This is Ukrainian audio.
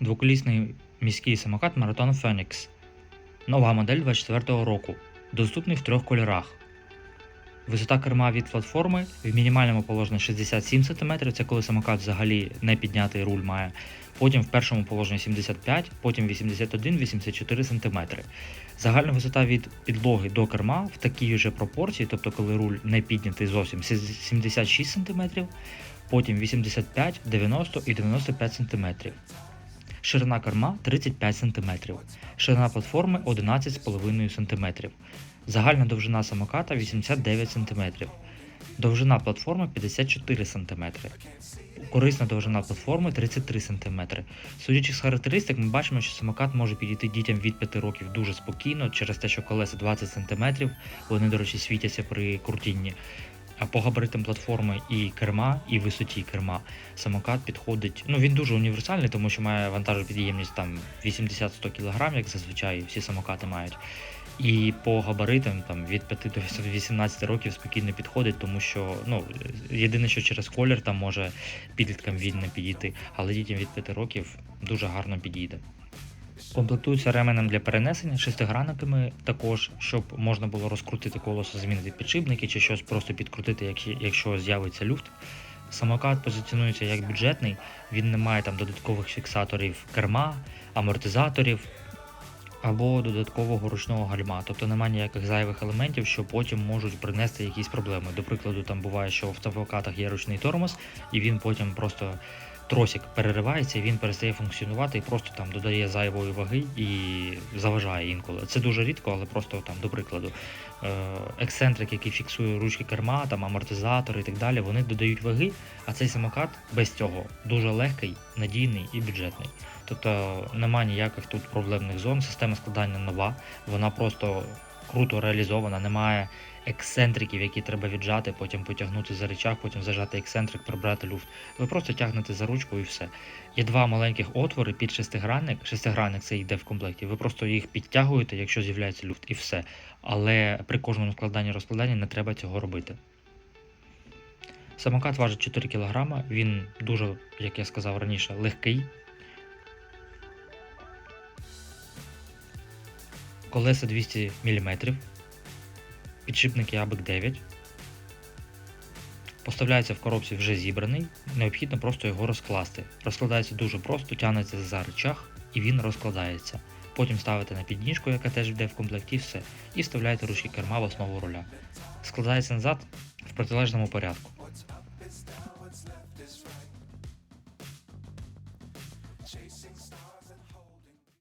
Двоколісний міський самокат Marathon Phoenix. Нова модель 24 року. Доступний в трьох кольорах. Висота керма від платформи в мінімальному положенні 67 см, це коли самокат взагалі не піднятий руль має. Потім в першому положенні 75, потім 81-84 см. Загальна висота від підлоги до керма в такій же пропорції, тобто коли руль не піднятий зовсім 76 см, потім 85, 90 і 95 см. Ширина керма 35 см, ширина платформи 11,5 см. Загальна довжина самоката 89 см. Довжина платформи 54 см. Корисна довжина платформи 33 см. Судячи з характеристик, ми бачимо, що самокат може підійти дітям від 5 років дуже спокійно, через те, що колеса 20 см, вони, до речі, світяться при крутінні. А по габаритам платформи і керма, і висоті керма самокат підходить. Ну він дуже універсальний, тому що має вантажопідємність там 80-100 кг, як зазвичай всі самокати мають. І по габаритам там від 5 до 18 років спокійно підходить, тому що ну єдине, що через колір там може підліткам він не підійти, але дітям від 5 років дуже гарно підійде. Комплектується ременем для перенесення шестигранниками також, щоб можна було розкрутити колесо, змінити підшипники чи щось просто підкрутити, якщо- з'явиться люфт. Самокат позиціонується як бюджетний, він не має там додаткових фіксаторів керма, амортизаторів або додаткового ручного гальма. Тобто немає ніяких зайвих елементів, що потім можуть принести якісь проблеми. До прикладу, там буває, що в самокатах є ручний тормоз, і він потім просто тросик переривається, він перестає функціонувати і просто там додає зайвої ваги і заважає інколи. Це дуже рідко, але просто там, до прикладу, е, ексцентрик, який фіксує ручки керма, там амортизатори і так далі, вони додають ваги, а цей самокат без цього дуже легкий, надійний і бюджетний. Тобто немає ніяких тут проблемних зон. Система складання нова, вона просто круто реалізована, немає ексцентриків, які треба віджати, потім потягнути за речах, потім зажати ексцентрик, прибрати люфт. Ви просто тягнете за ручку і все. Є два маленьких отвори під шестигранник. Шестигранник це йде в комплекті. Ви просто їх підтягуєте, якщо з'являється люфт, і все. Але при кожному складанні розкладанні не треба цього робити. Самокат важить 4 кг, він дуже, як я сказав раніше, легкий. Колеса 200 мм, підшипники Абик 9. Поставляється в коробці вже зібраний, необхідно просто його розкласти. Розкладається дуже просто, тягнеться за речах і він розкладається. Потім ставите на підніжку, яка теж йде в комплекті, все, і вставляєте ручки керма в основу руля. Складається назад в протилежному порядку.